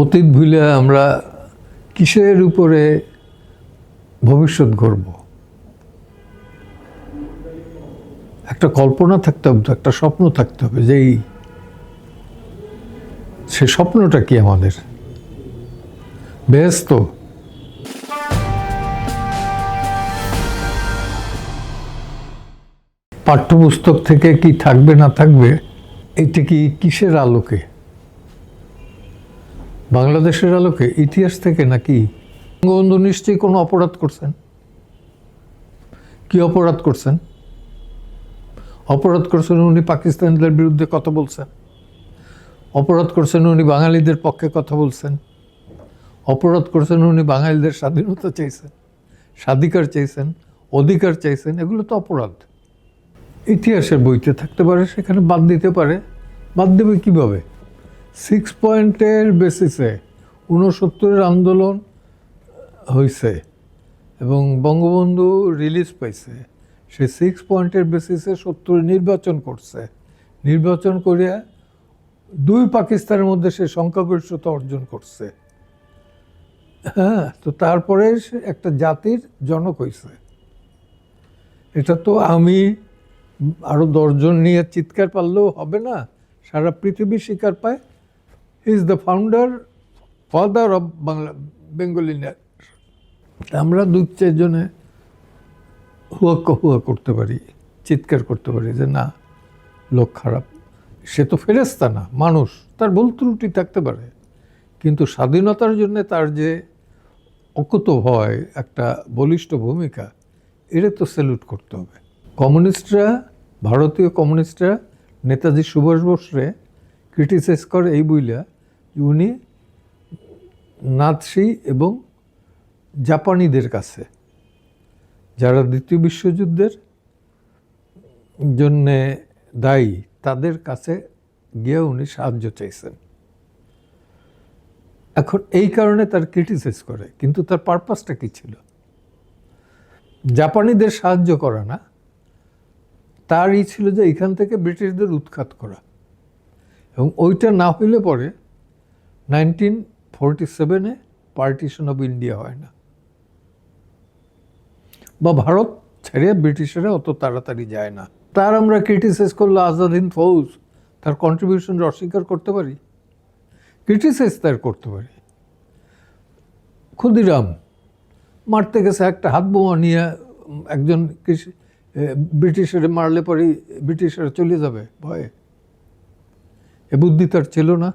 অতীত ভুলে আমরা কিসের উপরে ভবিষ্যৎ গড়ব? একটা কল্পনা থাকতে হবে একটা স্বপ্ন থাকতে হবে যে এই, সে স্বপ্নটা কি আমাদের? ব্যস্ত। পাঠ্যপুস্তক থেকে কি থাকবে না থাকবে, এটা কি কিসের আলোকে? বাংলাদেশের আলোকে ইতিহাস থেকে নাকি বঙ্গবন্ধু নিশ্চয়ই কোনো অপরাধ করছেন? কি অপরাধ করছেন? অপরাধ করছেন উনি পাকিস্তানিদের বিরুদ্ধে কথা বলছেন। অপরাধ করছেন উনি বাঙালিদের পক্ষে কথা বলছেন। অপরাধ করছেন উনি বাঙালিদের স্বাধীনতা চাইছেন, স্বাধিকার চাইছেন, অধিকার চাইছেন, এগুলো তো অপরাধ। ইতিহাসের বইতে থাকতে পারে, সেখানে বাদ দিতে পারে। বাদ দেবে কীভাবে? সিক্স পয়েন্টের বেসিসে ঊনসত্তরের আন্দোলন হয়েছে এবং বঙ্গবন্ধু রিলিজ পাইছে। সে সিক্স পয়েন্টের বেসিসে সত্তর নির্বাচন করছে। নির্বাচন করিয়া দুই পাকিস্তানের মধ্যে সে সংখ্যাগরিষ্ঠতা অর্জন করছে। হ্যাঁ তো তারপরে সে একটা জাতির জনক হয়েছে এটা তো আমি আরও দশজন নিয়ে চিৎকার পারলেও হবে না। সারা পৃথিবী স্বীকার পায়। Is the founder father of Bangla Bengali আমরা দু চারজনে হুয়া হুয়া করতে পারি, চিৎকার করতে পারি যে না, লোক খারাপ। সে তো ফেরেস্তা না, মানুষ, তার ভুল ত্রুটি থাকতে পারে। কিন্তু স্বাধীনতার জন্য তার যে অকুত হয় একটা বলিষ্ঠ ভূমিকা এটা তো স্যালুট করতে হবে। কমিউনিস্টরা, ভারতীয় কমিউনিস্টরা, নেতাজি সুভাষ বোসরে ক্রিটিসাইজ করে এই বইলা উনি নাৎসি এবং জাপানিদের কাছে। যারা দ্বিতীয় বিশ্বযুদ্ধের জন্যে দায়ী, তাদের কাছে গিয়ে উনি সাহায্য চাইছেন। এখন এই কারণে তার ক্রিটিসাইজ করে, কিন্তু তার পারপাসটা কী ছিল? জাপানিদের সাহায্য করা না, তারই ছিল যে এখান থেকে ব্রিটিশদের উৎখাত করা। এবং ওইটা না হইলে পরে নাইনটিন ফোরটি সেভেনে পার্টিশন অফ ইন্ডিয়া হয় না। বা ভারত ছেড়ে ব্রিটিশরা অত তাড়াতাড়ি যায় না। তার আমরা ক্রিটিসাইজ করলে আজাদ হিন্দ ফৌজ তার কন্ট্রিবিউশন অস্বীকার করতে পারি। ক্রিটিসাইজ তার করতে পারি। ক্ষুদিরাম মারতে গেছে একটা হাত বোমা নিয়ে, একজন কৃষি ব্রিটিশের মারলে পরেই ব্রিটিশরা চলে যাবে ভয়ে। এ বুদ্ধি তার ছিল না।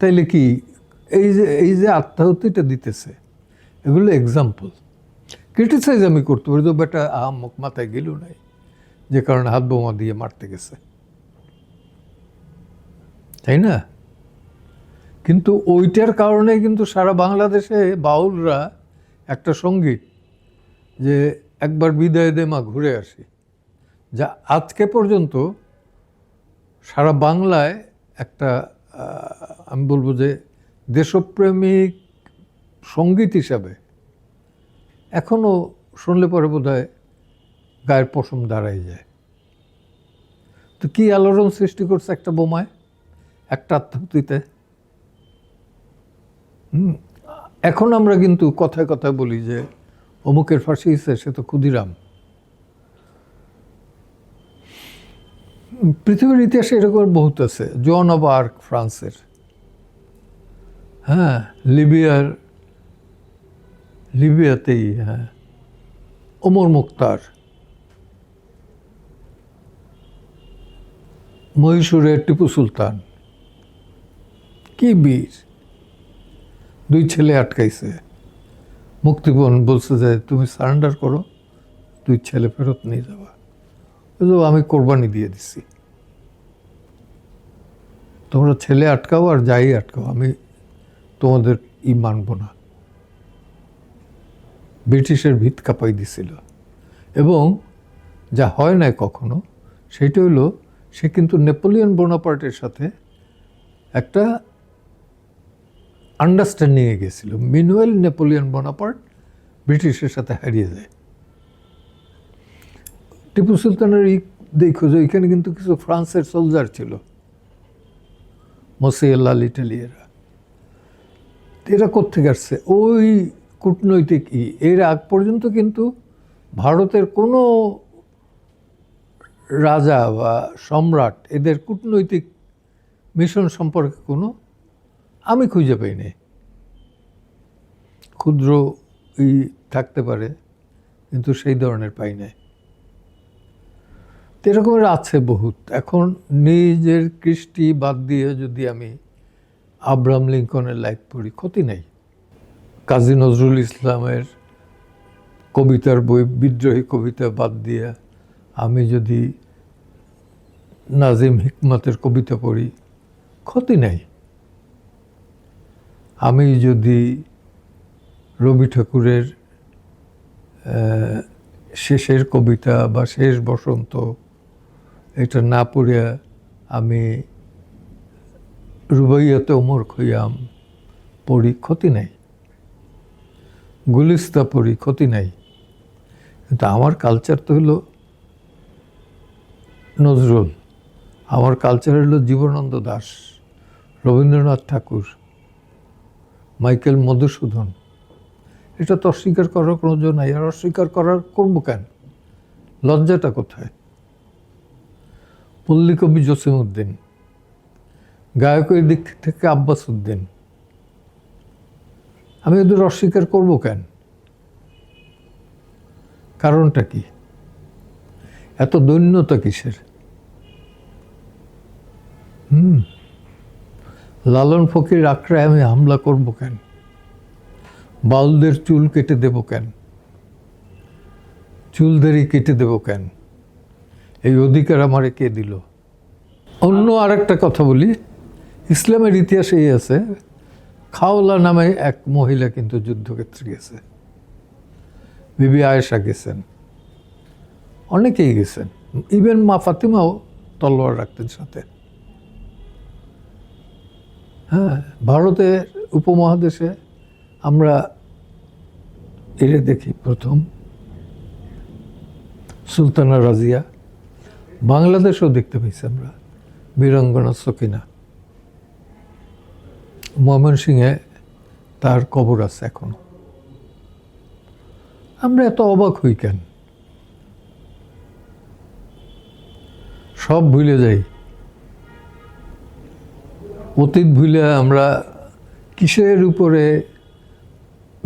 তাইলে কি এই যে এই যে আত্মাহুতিটা দিতেছে, এগুলো এক্সাম্পল ক্রিটিসাইজ আমি করতে পারি তো বেটা আহাম্মক মাথায় গেল নাই, যে কারণে হাত বোমা দিয়ে মারতে গেছে। তাই না? কিন্তু ওইটার কারণে কিন্তু সারা বাংলাদেশে বাউলরা একটা সংগীত যে একবার বিদায় দে মা ঘুরে আসি, যা আজকে পর্যন্ত সারা বাংলায় একটা আমি বলব যে দেশপ্রেমিক সংগীত হিসাবে এখনও শুনলে পরে বোধ হয় গায়ের পশম দাঁড়াই যায়। তো কী আলোড়ন সৃষ্টি করছে একটা বোমায়? একটা আত্মাহুতিতে এখন আমরা কিন্তু কথায় কথায় বলি যে অমুকের ফাঁসি সে তো ক্ষুদিরাম। পৃথিবীর ইতিহাসে এরকম বহুত আছে। জন অব আর্ক ফ্রান্সের। হ্যাঁ লিবিয়ার, লিবিয়াতেই হ্যাঁ। ওমর মুক্তার। মহীশূরের টিপু সুলতান। কি বীর। দুই ছেলে আটকাইছে। মুক্তিপণ বলছে যে, তুমি সারেন্ডার করো, দুই ছেলে ফেরত নিয়ে যাবা। আমি কোরবানি দিয়ে দিছি। তোমরা ছেলে আটকাও আর যাই আটকাও, আমি তোমাদের ই মানব না। ব্রিটিশের ভিত কাঁপাই দিছিল। এবং যা হয় নাই কখনো সেটা হলো, সে কিন্তু নেপোলিয়ন বোনাপার্টের সাথে একটা আন্ডারস্ট্যান্ডিংয়ে গেছিল। মিনুয়েল নেপোলিয়ন বোনাপার্ট ব্রিটিশের সাথে হারিয়ে যায়। টিপু সুলতানের দেখো যে এখানে কিন্তু কিছু ফ্রান্সের সোলজার ছিল। মসিয়াল্লাহ ইটালিয়ারা এরা কোথেকে আসছে? ওই কূটনৈতিক ই। এর আগ পর্যন্ত কিন্তু ভারতের কোনো রাজা বা সম্রাট এদের কূটনৈতিক মিশন সম্পর্কে কোনো আমি খুঁজে পাইনি। ক্ষুদ্র ই থাকতে পারে, কিন্তু সেই ধরনের পাই নাই। এরকমের আছে বহুত। এখন নিজের কৃষ্টি বাদ দিয়ে যদি আমি আব্রাম লিঙ্কনের লাইফ পড়ি, ক্ষতি নেই। কাজী নজরুল ইসলামের কবিতার বই, বিদ্রোহী কবিতা বাদ দিয়ে আমি যদি নাজিম হিকমতের কবিতা পড়ি, ক্ষতি নেই। আমি যদি রবি ঠাকুরের শেষের কবিতা বা শেষ বসন্ত এটা না পড়িয়া আমি রুবাইয়াতে ওমর খৈয়াম পড়ি, ক্ষতি নেই। গুলিস্তা পড়ি, ক্ষতি নাই। কিন্তু আমার কালচার তো হলো নজরুল। আমার কালচার হলো জীবনানন্দ দাস, রবীন্দ্রনাথ ঠাকুর, মাইকেল মধুসূদন। এটা তো অস্বীকার করার কোনো জন্য নাই। আর অস্বীকার করার করব কেন? লজ্জাটা কোথায়? পল্লী কবি জসিম উদ্দিন গায়কের দিক থেকে আব্বাস উদ্দিন আমি ওদের অস্বীকার করব কেন? কারণটা কি? এত দৈন্যতা কিসের? হুম, লালন ফকির আক্রায় আমি হামলা করব কেন? বাউলদের চুল কেটে দেব কেন? চুলদেরই কেটে দেব কেন? এই অধিকার আমারে কে দিল? অন্য আরেকটা কথা বলি। ইসলামের ইতিহাসে এই আছে, খাওলা নামে এক মহিলা কিন্তু যুদ্ধক্ষেত্রে গেছে। বিবি আয়েশা গেছেন। অনেকেই গেছেন। ইভেন মা ফাতিমাও তলোয়ার রাখতেন সাথে। হ্যাঁ ভারতের উপমহাদেশে আমরা এরে দেখি প্রথম। সুলতানা রাজিয়া। বাংলাদেশেও দেখতে পাইছি আমরা। বীরাঙ্গনা সকিনা। ময়মনসিংহে তার কবর আছে এখনও। আমরা এত অবাক হই কেন? সব ভুলে যাই। অতীত ভুলে আমরা কিসের উপরে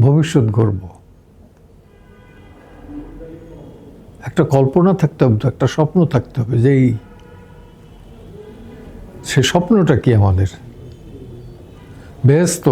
ভবিষ্যৎ গড়ব? একটা কল্পনা থাকতে হবে তো, একটা স্বপ্ন থাকতে হবে যেই সে স্বপ্নটা কি আমাদের? ব্যস্ত।